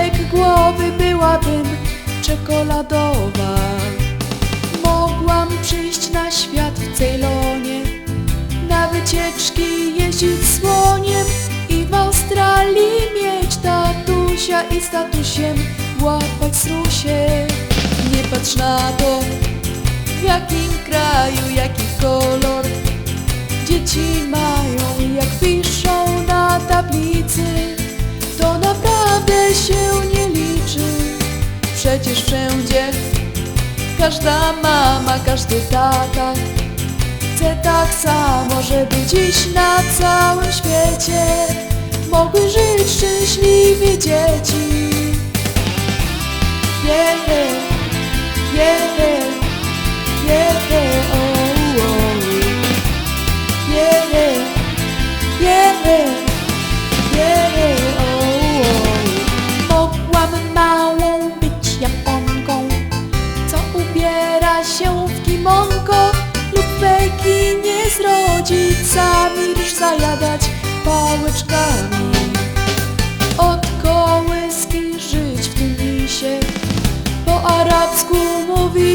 dołek głowy byłabym czekoladowa. Mogłam przyjść na świat w Ceylonie Na wycieczki jeździć słoniem I w Australii mieć tatusia i z tatusiem łapać strusie. Nie patrz na to, w jakim kraju, jaki kolor dzieci ma. Każda mama, każdy tata chce tak samo, żeby dziś na całym świecie mogły żyć szczęśliwie dzieci. Yeah, yeah,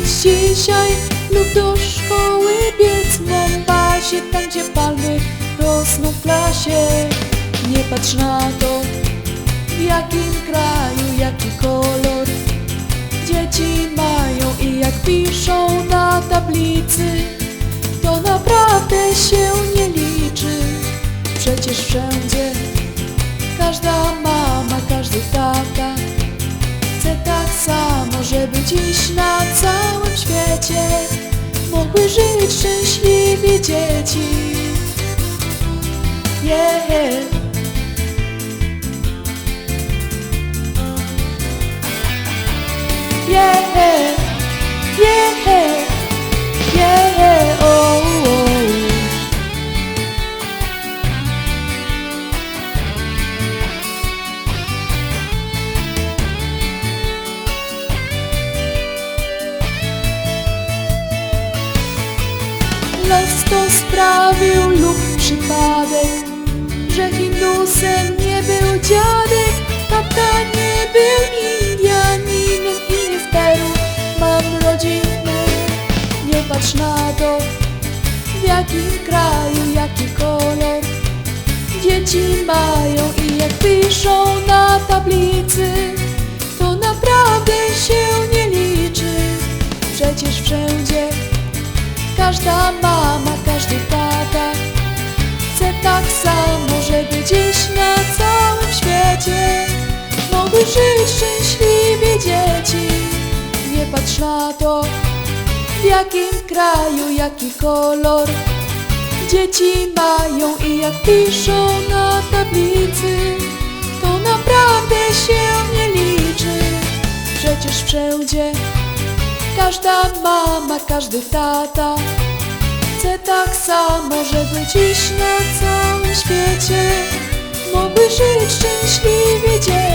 dzisiaj lub do szkoły biec w Mombasie, tam gdzie palmy rosną w klasie. Nie patrz na to, w jakim kraju, jaki kolor dzieci mają i jak piszą na tablicy, to naprawdę się nie liczy. Przecież wszędzie każda mama, każdy tata chce tak samo, żeby dziś na całym świecie mogły żyć szczęśliwie dzieci. Yeah. Yeah, Los to sprawił lub przypadek, że Hindusem nie był dziadek, tata nie był Indianinem i nie w Peru mam rodziny. Nie patrz na to, w jakim kraju, jaki kolor dzieci mają i jak piszą na tablicy, to naprawdę się nie liczy. Przecież wszędzie Każda mama, każdy tata chce tak samo, żeby dziś na całym świecie mogły żyć szczęśliwie dzieci. Nie patrz na to, w jakim kraju, jaki kolor dzieci mają i jak piszą na tablicy, to naprawdę się nie liczy. Przecież wszędzie Każda mama, każdy tata chce tak samo, żeby dziś na całym świecie mogły żyć szczęśliwie dzieci.